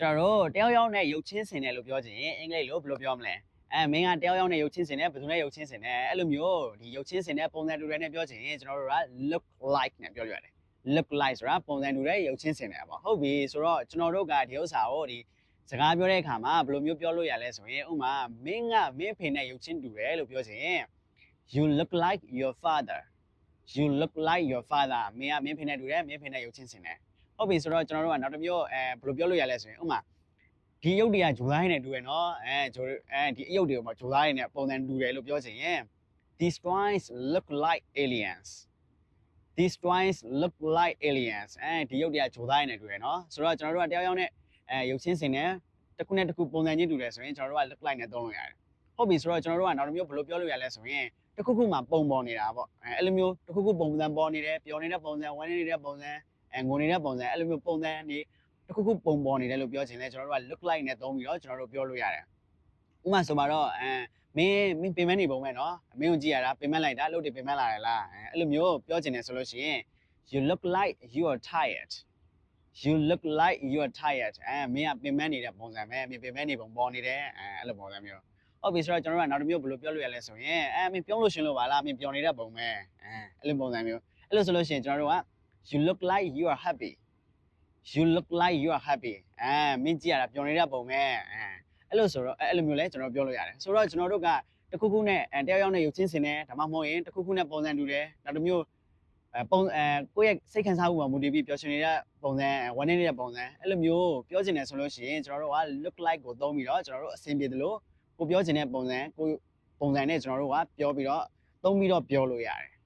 ကျွန်တော်တို့တယောက်ယောက်နဲ့ရုပ်ချင်းစင်တယ်လို့ပြောချင်ရင်အင်္ဂလိပ်လိုဘယ်လိုပြောမလဲအဲမင်းကတယောက်ယောက်နဲ့ရုပ်ချင်းစင်တယ်ဘယ်သူနဲ့ရုပ်ချင်းစင်တယ်အဲ့လိုမျိုးဒီရုပ်ချင်းစင်တဲ့ပုံစံတူတွေနဲ့ပြောချင်ရင်ကျွန်တော်တို့က look like နဲ့ပြောလို့ရတယ် look like ဆိုတာပုံစံတူတဲ့ရုပ်ချင်းစင်တယ်ပေါ့ဟုတ်ပြီဆိုတော့ကျွန်တော်တို့ကဒီဥစ္စာကိုဒီစကားပြောတဲ့အခါမှာဘယ်လိုမျိုးပြောလို့ရလဲဆိုရင်ဥပမာမင်းကမင်းဖေနဲ့ရုပ်ချင်းတူတယ်လို့ပြောချင်ရင် you look like your father you look like your father မင်းကမင်းဖေနဲ့တူတယ်မင်းဖေနဲ့ရုပ်ချင်းစင်တယ် ဟုတ်ပြီဆိုတော့ကျွန်တော်တို့ကနောက်တစ်မျိုးအဲဘယ်လိုပြောလို့ရလဲဆိုရင်ဥပမာဒီရုပ်တွေကဂျိုသားရင်းနဲ့တူရနော်အဲဂျိုအဲဒီအရုပ်တွေကမှာဂျိုသားရင်းနဲ့ပုံစံတူတယ်လို့ပြောချင်ရင် these twins look like aliens these twins look like aliens အဲဒီရုပ်တွေကဂျိုသားရင်းနဲ့တူရနော်ဆိုတော့ကျွန်တော်တို့ကတယောက်ယောက်နဲ့အဲရုပ်ချင်းစင်နဲ့တစ်ခုနဲ့တစ်ခုပုံစံချင်းတူတယ်ဆိုရင်ကျွန်တော်တို့က look like နဲ့သုံးလို့ရတယ်ဟုတ်ပြီဆိုတော့ကျွန်တော်တို့ကနောက်တစ်မျိုးဘယ်လိုပြောလို့ရလဲဆိုရင်တစ်ခုခုမှပုံပေါ်နေတာပေါ့အဲအဲ့လိုမျိုးတစ်ခုခုပုံစံပေါ်နေတယ်ပျော်နေတဲ့ပုံစံဝမ်းနေတဲ့ပုံစံ အဲငုံနေတဲ့ပုံစံအဲ့လိုမျိုးပုံစံနေတစ်ခုခုပုံပေါ်နေတယ်လို့ပြောချင်တယ်ကျွန်တော်တို့က look like နဲ့သုံးပြီးတော့ကျွန်တော်တို့ပြောလို့ရတယ်ဥမာဆိုပါတော့အဲမင်းမင်းပင်မနေပုံမဲ့နော်မင်းကိုကြည့်ရတာပင်မလိုက်တာလို့ဒီပင်မလာရလားအဲ့လိုမျိုးပြောချင်တယ်ဆိုလို့ရှိရင် you look like you are tired you look like you are tired အဲမင်းကပင်မနေတဲ့ပုံစံပဲမင်းပင်မနေပုံပေါ်နေတယ်အဲအဲ့လိုပုံစံမျိုးဟုတ်ပြီဆိုတော့ကျွန်တော်တို့ကနောက်တစ်မျိုးဘယ်လိုပြောလို့ရလဲဆိုရင်အဲမင်းပြောလို့ရှင်လို့ပါလားမင်းပြောနေတဲ့ပုံပဲအဲအဲ့လိုပုံစံမျိုးအဲ့လိုဆိုလို့ရှိရင်ကျွန်တော်တို့က you look like you are happy you look like you are happy အဲမင်းကြည့်ရတာပျော်နေတဲ့ပုံပဲအဲအဲ့လိုဆိုတော့အဲ့လိုမျိုးလဲကျွန်တော်ပြောလို့ရတယ်ဆိုတော့ကျွန်တော်တို့ကတစ်ခုခုနဲ့အဲတယောက်ယောက်နဲ့ရုပ်ချင်းစင်တယ်ဒါမှမဟုတ်ရင်တစ်ခုခုနဲ့ပုံစံတူတယ်နောက်တစ်မျိုးအဲပုံအဲကိုယ့်ရဲ့စိတ်ခံစားမှုမှာမူတည်ပြီးပျော်ရွှင်နေတဲ့ပုံစံဝမ်းနည်းနေတဲ့ပုံစံအဲ့လိုမျိုးပြောချင်တယ်ဆိုလို့ရှိရင်ကျွန်တော်တို့က look like ကိုသုံးပြီးတော့ကျွန်တော်တို့အဆင်ပြေသလိုကိုပြောချင်တဲ့ပုံစံကိုပုံစံနဲ့ကျွန်တော်တို့ကပြောပြီးတော့သုံးပြီးတော့ပြောလို့ရတယ်